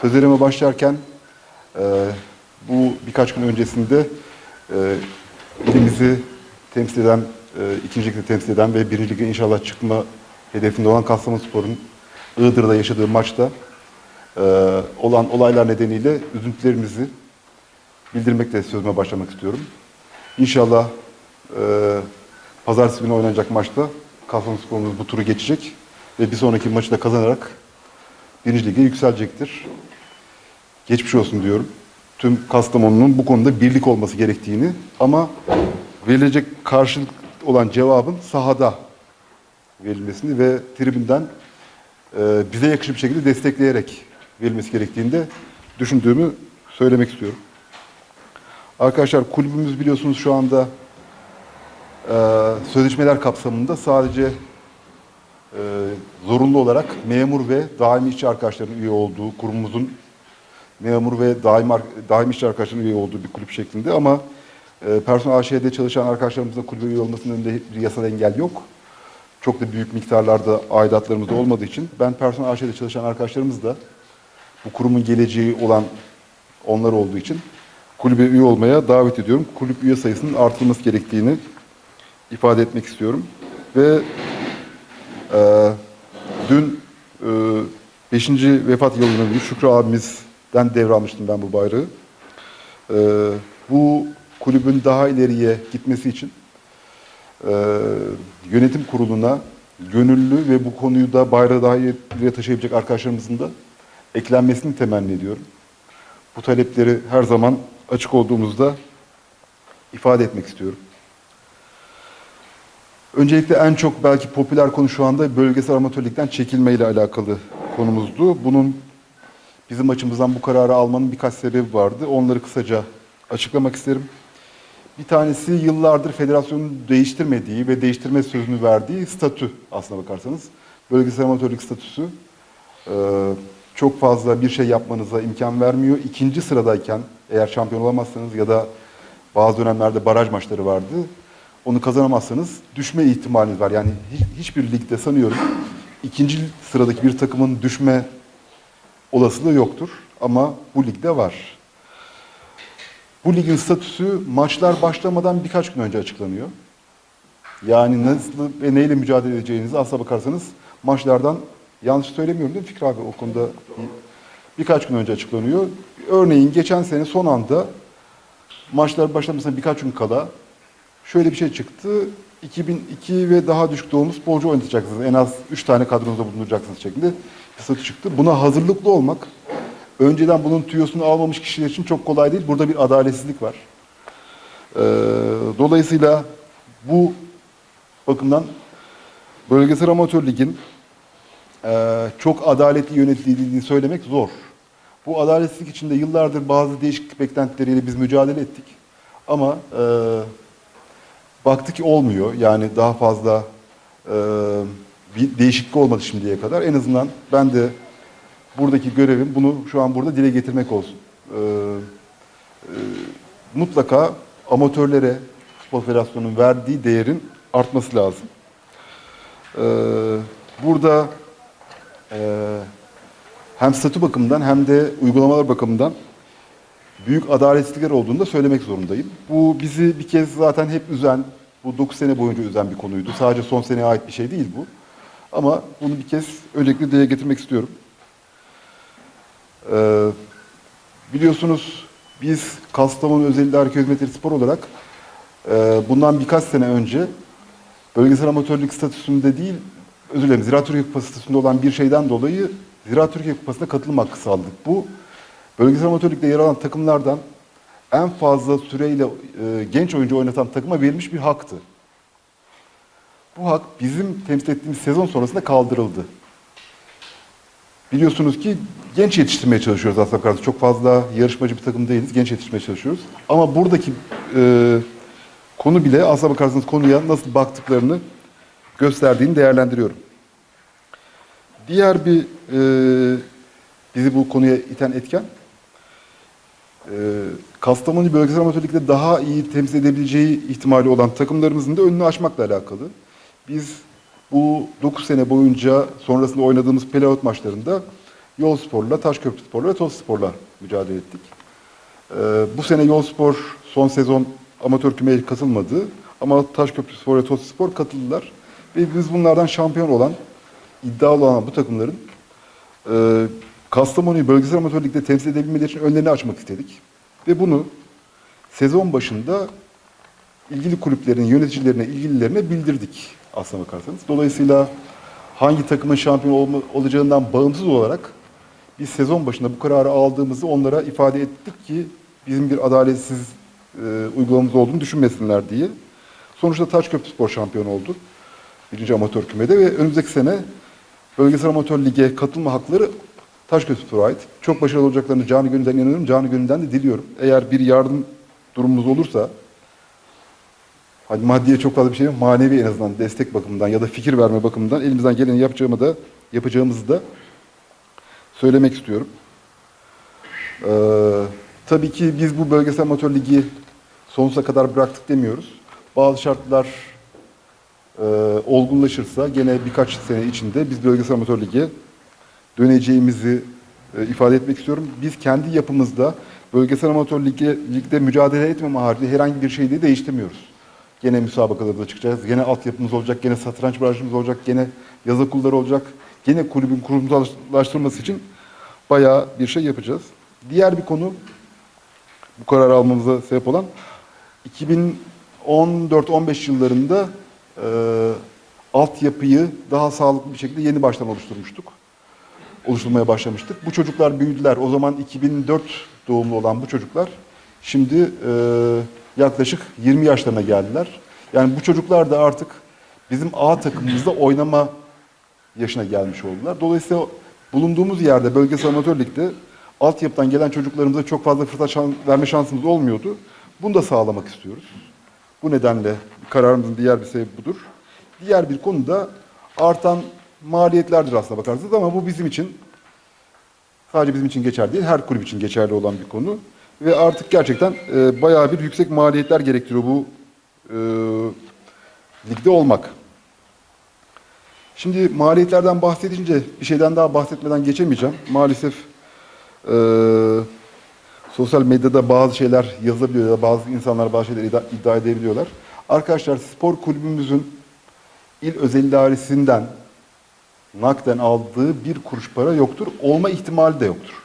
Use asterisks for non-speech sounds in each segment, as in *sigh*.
Sözlerime başlarken e, bu birkaç gün öncesinde e, ilimizi temsil eden, e, ikinci ligde temsil eden ve birinci lige inşallah çıkma hedefinde olan Kastamonuspor'un Iğdır'da yaşadığı maçta e, olan olaylar nedeniyle üzüntülerimizi bildirmekle sözüme başlamak istiyorum. İnşallah e, pazartesi günü oynanacak maçta Kastamonuspor'umuz bu turu geçecek ve bir sonraki maçı da kazanarak birinci lige yükselecektir. Geçmiş olsun diyorum. Tüm Kastamonu'nun bu konuda birlik olması gerektiğini ama verilecek karşılık olan cevabın sahada verilmesini ve tribünden e, bize yakışır bir şekilde destekleyerek verilmesi gerektiğini de düşündüğümü söylemek istiyorum. Arkadaşlar kulübümüz biliyorsunuz şu anda e, sözleşmeler kapsamında sadece e, zorunlu olarak memur ve daimi işçi arkadaşların üye olduğu kurumumuzun memur ve daim, daim işçi arkadaşların üye olduğu bir kulüp şeklinde ama e, personel AŞ'de çalışan arkadaşlarımızın kulübe üye olmasının önünde bir yasal engel yok. Çok da büyük miktarlarda aidatlarımız da olmadığı için ben personel AŞ'de çalışan arkadaşlarımız da bu kurumun geleceği olan onlar olduğu için kulübe üye olmaya davet ediyorum. Kulüp üye sayısının artırılması gerektiğini ifade etmek istiyorum. Ve e, dün e, 5. vefat yıl Şükrü abimizden devralmıştım ben bu bayrağı. E, bu kulübün daha ileriye gitmesi için e, yönetim kuruluna gönüllü ve bu konuyu da bayrağı daha ileriye taşıyabilecek arkadaşlarımızın da eklenmesini temenni ediyorum. Bu talepleri her zaman açık olduğumuzda ifade etmek istiyorum. Öncelikle en çok belki popüler konu şu anda bölgesel amatörlükten çekilme ile alakalı konumuzdu. Bunun bizim açımızdan bu kararı almanın birkaç sebebi vardı. Onları kısaca açıklamak isterim. Bir tanesi yıllardır federasyonun değiştirmediği ve değiştirme sözünü verdiği statü aslına bakarsanız. Bölgesel amatörlük statüsü e, çok fazla bir şey yapmanıza imkan vermiyor. İkinci sıradayken eğer şampiyon olamazsanız ya da bazı dönemlerde baraj maçları vardı. Onu kazanamazsanız düşme ihtimaliniz var. Yani hiç- hiçbir ligde sanıyorum ikinci sıradaki bir takımın düşme olasılığı yoktur. Ama bu ligde var. Bu ligin statüsü maçlar başlamadan birkaç gün önce açıklanıyor. Yani nasıl ve neyle mücadele edeceğinizi aslına bakarsanız maçlardan yanlış söylemiyorum değil mi Fikri abi o konuda bir- birkaç gün önce açıklanıyor. Örneğin geçen sene son anda maçlar başlamasına birkaç gün kala şöyle bir şey çıktı. 2002 ve daha düşük doğumlu sporcu oynatacaksınız. En az 3 tane kadronuzda bulunduracaksınız şeklinde statü çıktı. Buna hazırlıklı olmak önceden bunun tüyosunu almamış kişiler için çok kolay değil. Burada bir adaletsizlik var. Ee, dolayısıyla bu bakımdan bölgesel amatör ligin e, çok adaletli yönetildiğini söylemek zor. Bu adaletsizlik içinde yıllardır bazı değişiklik beklentileriyle biz mücadele ettik. Ama e, baktık ki olmuyor. Yani daha fazla e, bir değişiklik olmadı şimdiye kadar. En azından ben de buradaki görevim bunu şu an burada dile getirmek olsun. E, e, mutlaka amatörlere Futbol Federasyonu'nun verdiği değerin artması lazım. E, burada e, hem statü bakımından hem de uygulamalar bakımından büyük adaletsizlikler olduğunu da söylemek zorundayım. Bu bizi bir kez zaten hep üzen, bu 9 sene boyunca üzen bir konuydu. Sadece son seneye ait bir şey değil bu. Ama bunu bir kez öncelikle dile getirmek istiyorum. Ee, biliyorsunuz biz Kastamonu Özel İdare Hizmetleri Spor olarak e, bundan birkaç sene önce bölgesel amatörlük statüsünde değil, özür dilerim, Ziraat Türkiye Kupası statüsünde olan bir şeyden dolayı Ziraat Türkiye Kupası'na katılım hakkı sağladık. Bu bölgesel amatörlükte yer alan takımlardan en fazla süreyle e, genç oyuncu oynatan takıma verilmiş bir haktı. Bu hak bizim temsil ettiğimiz sezon sonrasında kaldırıldı. Biliyorsunuz ki genç yetiştirmeye çalışıyoruz aslında bakarsanız. Çok fazla yarışmacı bir takım değiliz. Genç yetiştirmeye çalışıyoruz. Ama buradaki e, konu bile aslına bakarsanız konuya nasıl baktıklarını gösterdiğini değerlendiriyorum. Diğer bir e, bizi bu konuya iten etken e, Kastamonu bölgesel amatörlükte daha iyi temsil edebileceği ihtimali olan takımlarımızın da önünü açmakla alakalı. Biz bu 9 sene boyunca sonrasında oynadığımız playout maçlarında Yol Spor'la, Taşköprü Spor'la ve Toz Spor'la mücadele ettik. Ee, bu sene Yol Spor son sezon amatör kümeye katılmadı. Ama Taşköprü Spor ve Toz Spor katıldılar. Ve biz bunlardan şampiyon olan, iddialı olan bu takımların e, Kastamonu'yu bölgesel amatör ligde temsil edebilmeleri için önlerini açmak istedik. Ve bunu sezon başında ilgili kulüplerin yöneticilerine, ilgililerine bildirdik aslına bakarsanız. Dolayısıyla hangi takımın şampiyon olma, olacağından bağımsız olarak biz sezon başında bu kararı aldığımızı onlara ifade ettik ki bizim bir adaletsiz e, uygulamamız olduğunu düşünmesinler diye. Sonuçta Taşköprü Spor şampiyon oldu. Birinci amatör kümede ve önümüzdeki sene bölgesel amatör lige katılma hakları Taşköprü Spor'a ait. Çok başarılı olacaklarını canı gönülden inanıyorum. Canı gönülden de diliyorum. Eğer bir yardım durumumuz olursa Hadi maddiye çok fazla bir şey yok. Manevi en azından destek bakımından ya da fikir verme bakımından elimizden geleni yapacağımı da yapacağımızı da söylemek istiyorum. Ee, tabii ki biz bu bölgesel amatör ligi sonsuza kadar bıraktık demiyoruz. Bazı şartlar e, olgunlaşırsa gene birkaç sene içinde biz bölgesel amatör lige döneceğimizi e, ifade etmek istiyorum. Biz kendi yapımızda bölgesel amatör lige, ligde mücadele etmeme haricinde herhangi bir şeyi de değiştirmiyoruz. Gene müsabakalarda çıkacağız. Gene altyapımız olacak. Gene satranç branşımız olacak. Gene yaz okulları olacak. Gene kulübün kurumsallaştırılması için bayağı bir şey yapacağız. Diğer bir konu bu kararı almamıza sebep olan 2014-15 yıllarında e, altyapıyı daha sağlıklı bir şekilde yeni baştan oluşturmuştuk. Oluşturmaya başlamıştık. Bu çocuklar büyüdüler. O zaman 2004 doğumlu olan bu çocuklar şimdi e, yaklaşık 20 yaşlarına geldiler. Yani bu çocuklar da artık bizim A takımımızda oynama yaşına gelmiş oldular. Dolayısıyla bulunduğumuz yerde bölgesel amatör ligde altyapıdan gelen çocuklarımıza çok fazla fırsat şan- verme şansımız olmuyordu. Bunu da sağlamak istiyoruz. Bu nedenle kararımızın diğer bir sebebi budur. Diğer bir konu da artan maliyetlerdir aslına bakarsanız ama bu bizim için sadece bizim için geçerli değil, her kulüp için geçerli olan bir konu. Ve artık gerçekten e, bayağı bir yüksek maliyetler gerektiriyor bu e, ligde olmak. Şimdi maliyetlerden bahsedince bir şeyden daha bahsetmeden geçemeyeceğim. Maalesef e, sosyal medyada bazı şeyler yazılabiliyor ya bazı insanlar bazı şeyler iddia, iddia edebiliyorlar. Arkadaşlar spor kulübümüzün il özel idaresinden nakden aldığı bir kuruş para yoktur. Olma ihtimali de yoktur.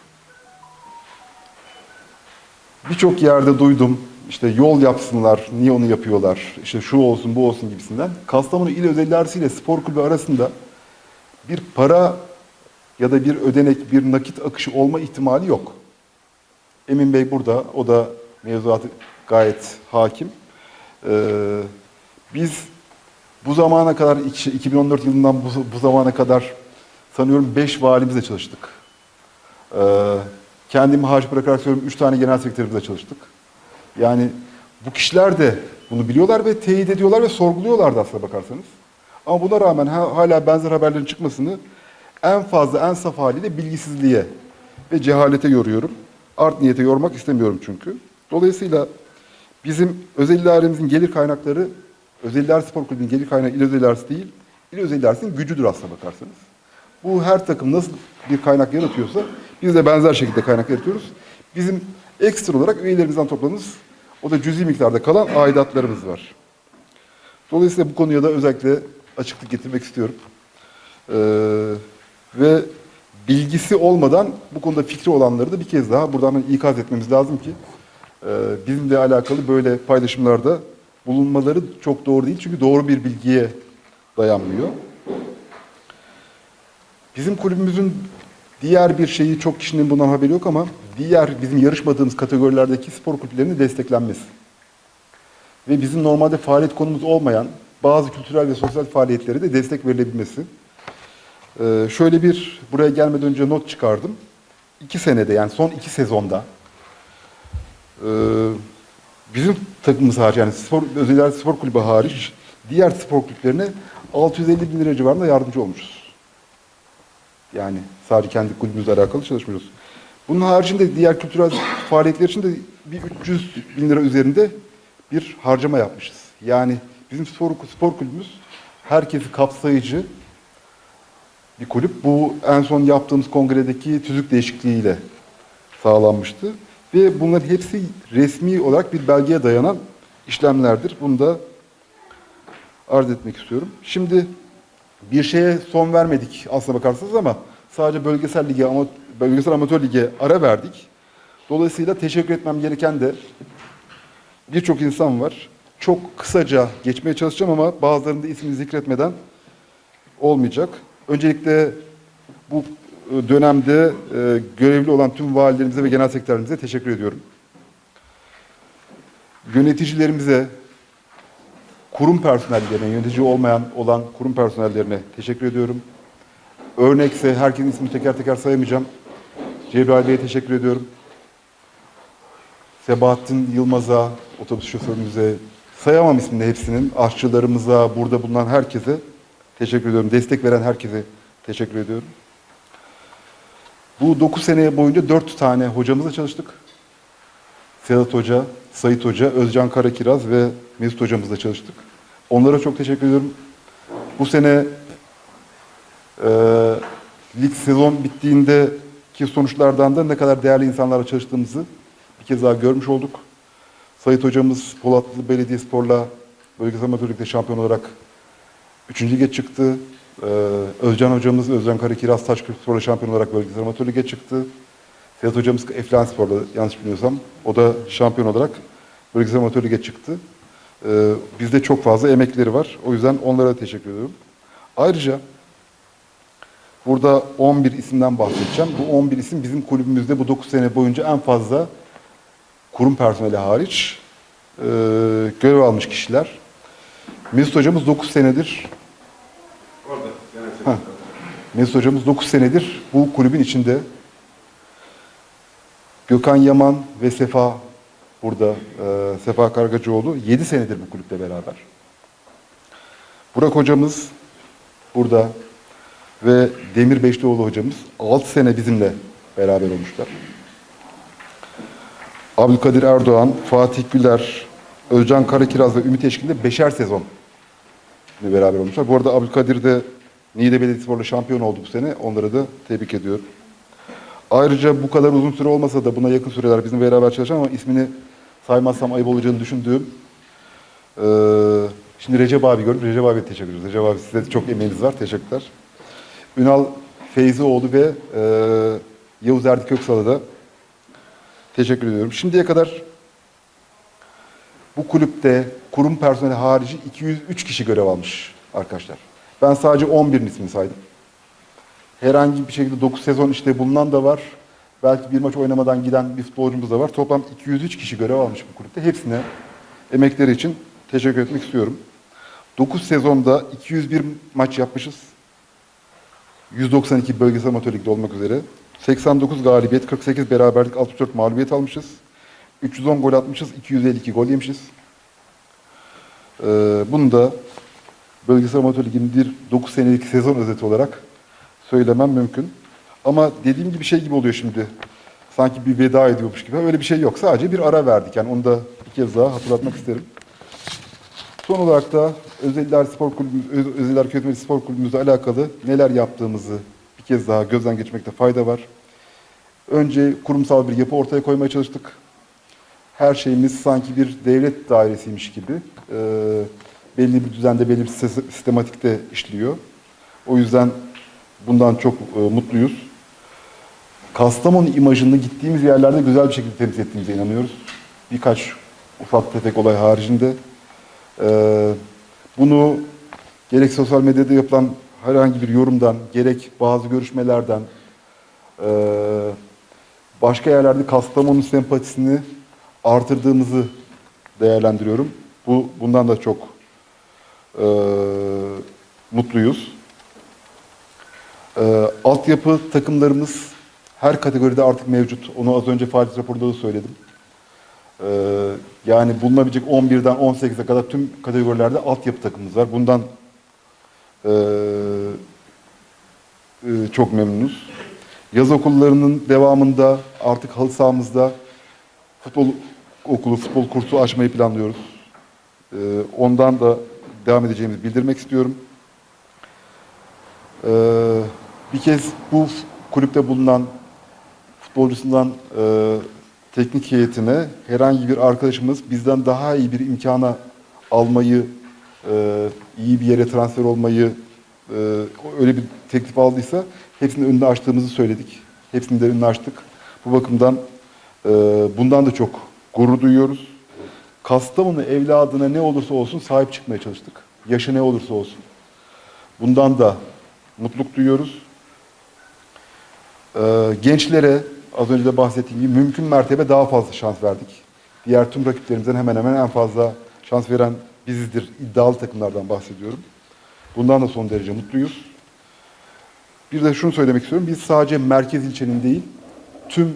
Birçok yerde duydum işte yol yapsınlar, niye onu yapıyorlar, işte şu olsun bu olsun gibisinden. Kastamonu İl Özel İdaresi ile spor kulübü arasında bir para ya da bir ödenek, bir nakit akışı olma ihtimali yok. Emin Bey burada, o da mevzuatı gayet hakim. Ee, biz bu zamana kadar, iki- 2014 yılından bu, bu zamana kadar sanıyorum 5 valimizle çalıştık. Ee, kendimi harç bırakarak söylüyorum, 3 tane genel sekreterimizle çalıştık. Yani bu kişiler de bunu biliyorlar ve teyit ediyorlar ve sorguluyorlar da aslına bakarsanız. Ama buna rağmen ha- hala benzer haberlerin çıkmasını en fazla, en saf haliyle bilgisizliğe ve cehalete yoruyorum. Art niyete yormak istemiyorum çünkü. Dolayısıyla bizim özel idaremizin gelir kaynakları, özel spor kulübünün gelir kaynağı il özel idaresi değil, il özel idaresinin gücüdür aslına bakarsanız. Bu her takım nasıl bir kaynak yaratıyorsa biz de benzer şekilde kaynak yaratıyoruz. Bizim ekstra olarak üyelerimizden topladığımız o da cüzi miktarda kalan aidatlarımız var. Dolayısıyla bu konuya da özellikle açıklık getirmek istiyorum. Ee, ve bilgisi olmadan bu konuda fikri olanları da bir kez daha buradan ikaz etmemiz lazım ki e, bizimle alakalı böyle paylaşımlarda bulunmaları çok doğru değil. Çünkü doğru bir bilgiye dayanmıyor. Bizim kulübümüzün diğer bir şeyi çok kişinin bundan haberi yok ama diğer bizim yarışmadığımız kategorilerdeki spor kulüplerinin desteklenmesi. Ve bizim normalde faaliyet konumuz olmayan bazı kültürel ve sosyal faaliyetlere de destek verilebilmesi. Ee, şöyle bir buraya gelmeden önce not çıkardım. İki senede yani son iki sezonda e, bizim takımımız hariç yani spor, özel spor kulübü hariç diğer spor kulüplerine 650 bin lira civarında yardımcı olmuşuz. Yani sadece kendi kulübümüzle alakalı çalışmıyoruz. Bunun haricinde diğer kültürel *coughs* faaliyetler için de bir 300 bin lira üzerinde bir harcama yapmışız. Yani bizim spor, spor kulübümüz herkesi kapsayıcı bir kulüp. Bu en son yaptığımız kongredeki tüzük değişikliğiyle sağlanmıştı. Ve bunların hepsi resmi olarak bir belgeye dayanan işlemlerdir. Bunu da arz etmek istiyorum. Şimdi bir şeye son vermedik aslına bakarsanız ama sadece bölgesel lige, ama bölgesel amatör lige ara verdik. Dolayısıyla teşekkür etmem gereken de birçok insan var. Çok kısaca geçmeye çalışacağım ama bazılarının da ismini zikretmeden olmayacak. Öncelikle bu dönemde e, görevli olan tüm valilerimize ve genel sekreterimize teşekkür ediyorum. Yöneticilerimize, kurum personellerine, yönetici olmayan olan kurum personellerine teşekkür ediyorum. Örnekse herkesin ismini teker teker sayamayacağım. Cebrail Bey'e teşekkür ediyorum. Sebahattin Yılmaz'a, otobüs şoförümüze, sayamam ismini hepsinin, aşçılarımıza, burada bulunan herkese teşekkür ediyorum. Destek veren herkese teşekkür ediyorum. Bu 9 sene boyunca 4 tane hocamızla çalıştık. Sedat Hoca, Sayit Hoca, Özcan Karakiraz ve Mesut Hocamızla çalıştık. Onlara çok teşekkür ediyorum. Bu sene e, lig sezon bittiğindeki sonuçlardan da ne kadar değerli insanlarla çalıştığımızı bir kez daha görmüş olduk. Sayit Hocamız Polatlı Belediyespor'la bölgesel amatör ligde şampiyon olarak 3. lige çıktı. Ee, Özcan hocamız Özcan Karakiraz Taşköprüspor'la şampiyon olarak bölgesel amatör lige çıktı. Sedat hocamız Eflan Spor'la yanlış bilmiyorsam o da şampiyon olarak bölgesel amatör lige çıktı. Ee, bizde çok fazla emekleri var. O yüzden onlara da teşekkür ediyorum. Ayrıca burada 11 isimden bahsedeceğim. Bu 11 isim bizim kulübümüzde bu 9 sene boyunca en fazla kurum personeli hariç e, görev almış kişiler. Mesut hocamız 9 senedir. Mesut hocamız 9 senedir bu kulübün içinde. Gökhan Yaman ve Sefa burada, e, Sefa Kargacıoğlu 7 senedir bu kulüple beraber. Burak hocamız burada ve Demir Beşlioğlu hocamız 6 sene bizimle beraber olmuşlar. Abdülkadir Erdoğan, Fatih Güler, Özcan Karakiraz ve Ümit Eşkin'de beşer sezon beraber olmuşlar. Bu arada Abdülkadir de Niğde Belediyespor'la şampiyon oldu bu sene. Onları da tebrik ediyorum. Ayrıca bu kadar uzun süre olmasa da buna yakın süreler bizim beraber çalışan ama ismini saymazsam ayıp olacağını düşündüğüm eee, şimdi Recep abi gördüm. Recep abiye teşekkür ederiz. Recep abi size çok emeğiniz var. Teşekkürler. Ünal Feyzioğlu ve eee Yavuz Erdi Köksal'a da teşekkür ediyorum. Şimdiye kadar bu kulüpte kurum personeli harici 203 kişi görev almış arkadaşlar. Ben sadece 11'in ismini saydım. Herhangi bir şekilde 9 sezon işte bulunan da var. Belki bir maç oynamadan giden bir futbolcumuz da var. Toplam 203 kişi görev almış bu kulüpte. Hepsine emekleri için teşekkür etmek istiyorum. 9 sezonda 201 maç yapmışız. 192 bölgesel amatör olmak üzere. 89 galibiyet, 48 beraberlik, 64 mağlubiyet almışız. 310 gol atmışız, 252 gol yemişiz. Ee, bunu da bölgesel amatör liginin bir 9 senelik sezon özeti olarak söylemem mümkün. Ama dediğim gibi şey gibi oluyor şimdi. Sanki bir veda ediyormuş gibi. Öyle bir şey yok. Sadece bir ara verdik. Yani onu da bir kez daha hatırlatmak isterim. Son olarak da Özeller Spor Kulübümüz, Öz- Özeller Köyetmeli Spor Kulübümüzle alakalı neler yaptığımızı bir kez daha gözden geçirmekte fayda var. Önce kurumsal bir yapı ortaya koymaya çalıştık. Her şeyimiz sanki bir devlet dairesiymiş gibi e, belli bir düzende, belli bir sis- sistematikte işliyor. O yüzden bundan çok e, mutluyuz. Kastamonu imajını gittiğimiz yerlerde güzel bir şekilde temsil ettiğimize inanıyoruz. Birkaç ufak tefek olay haricinde. Ee, bunu gerek sosyal medyada yapılan herhangi bir yorumdan, gerek bazı görüşmelerden, e, başka yerlerde Kastamonu sempatisini artırdığımızı değerlendiriyorum. Bu bundan da çok e, mutluyuz. E, altyapı takımlarımız her kategoride artık mevcut. Onu az önce faaliyet raporunda da söyledim. E, yani bulunabilecek 11'den 18'e kadar tüm kategorilerde altyapı takımımız var. Bundan e, e, çok memnunuz. Yaz okullarının devamında artık halı sahamızda futbol okulu, futbol kursu açmayı planlıyoruz. Ondan da devam edeceğimizi bildirmek istiyorum. Ee, Bir kez bu kulüpte bulunan futbolcusundan e, teknik heyetine herhangi bir arkadaşımız bizden daha iyi bir imkana almayı, e, iyi bir yere transfer olmayı e, öyle bir teklif aldıysa hepsinin önünü açtığımızı söyledik. Hepsinin de önünü açtık. Bu bakımdan bundan da çok gurur duyuyoruz. Kastamonu evladına ne olursa olsun sahip çıkmaya çalıştık. Yaşı ne olursa olsun. Bundan da mutluluk duyuyoruz. Ee, gençlere az önce de bahsettiğim gibi mümkün mertebe daha fazla şans verdik. Diğer tüm rakiplerimizden hemen hemen en fazla şans veren bizizdir. İddialı takımlardan bahsediyorum. Bundan da son derece mutluyuz. Bir de şunu söylemek istiyorum. Biz sadece merkez ilçenin değil, tüm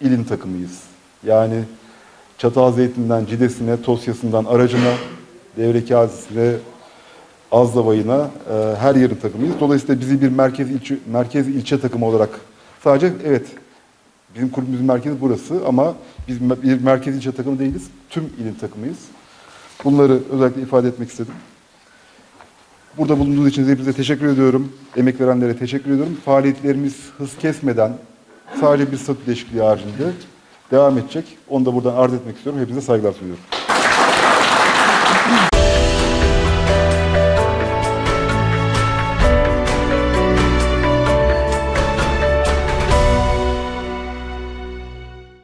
ilin takımıyız. Yani Çatalzeytin'den Cidesine, Tosya'sından Aracına, Devreki Azisi'ne, Azlavayı'na e, her yerin takımıyız. Dolayısıyla bizi bir merkez ilçe, merkez ilçe takımı olarak sadece evet bizim kulübümüzün merkezi burası ama biz bir merkez ilçe takımı değiliz. Tüm ilin takımıyız. Bunları özellikle ifade etmek istedim. Burada bulunduğunuz için hepinize teşekkür ediyorum. Emek verenlere teşekkür ediyorum. Faaliyetlerimiz hız kesmeden sadece bir statü değişikliği haricinde devam edecek. Onu da buradan arz etmek istiyorum. Hepinize saygılar sunuyorum.